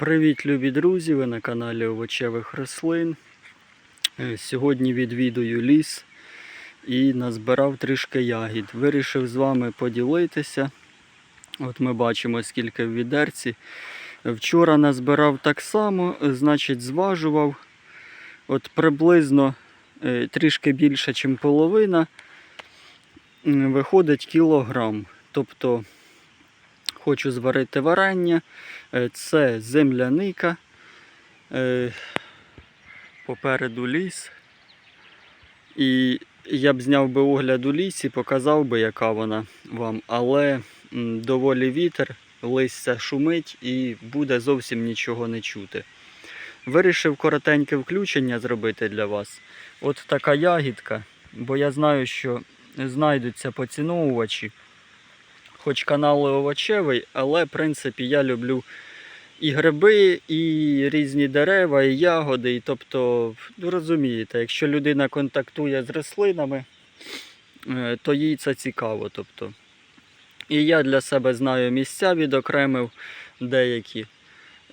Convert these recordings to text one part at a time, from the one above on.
Привіт, любі друзі! Ви на каналі Овочевих рослин. Е, Сьогодні відвідую ліс і назбирав трішки ягід. Вирішив з вами поділитися. От ми бачимо, скільки в відерці. Вчора назбирав так само, значить, зважував. От приблизно е, трішки більше, ніж половина. Виходить кілограм. Тобто хочу зварити варення. Е, Це земляника. Е, Попереду ліс. І я б зняв би огляд у лісі, показав би, яка вона вам, але доволі вітер, листя шумить і буде зовсім нічого не чути. Вирішив коротеньке включення зробити для вас. От така ягідка, бо я знаю, що знайдуться поціновувачі. Хоч канал овочевий, але в принципі я люблю і гриби, і різні дерева, і ягоди. І, тобто, ви розумієте, якщо людина контактує з рослинами, е, то їй це цікаво. Тобто. І я для себе знаю місця, відокремив деякі.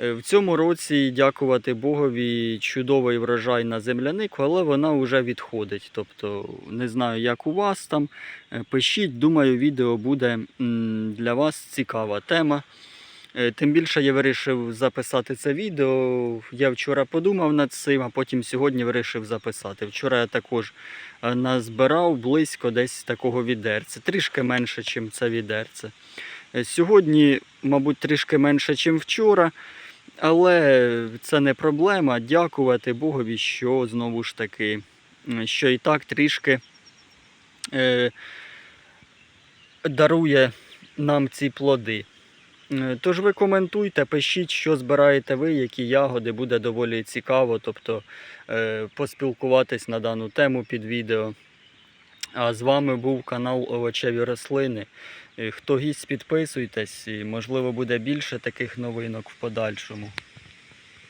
Е, В цьому році, дякувати Богові, чудовий врожай на землянику, але вона вже відходить. Тобто, не знаю, як у вас там. Е, Пишіть, думаю, відео буде для вас цікава тема. Е, Тим більше я вирішив записати це відео. Я вчора подумав над цим, а потім сьогодні вирішив записати. Вчора я також назбирав близько десь такого відерця, трішки менше, ніж це відерце. Сьогодні, мабуть, трішки менше, ніж вчора. Але це не проблема. Дякувати Богові, що знову ж таки, що і так трішки е, дарує нам ці плоди. Е, Тож ви коментуйте, пишіть, що збираєте ви, які ягоди, буде доволі цікаво, тобто е, поспілкуватись на дану тему під відео. А з вами був канал Овочеві рослини. Е, Хто гість, підписуйтесь, можливо буде більше таких новинок в подальшому.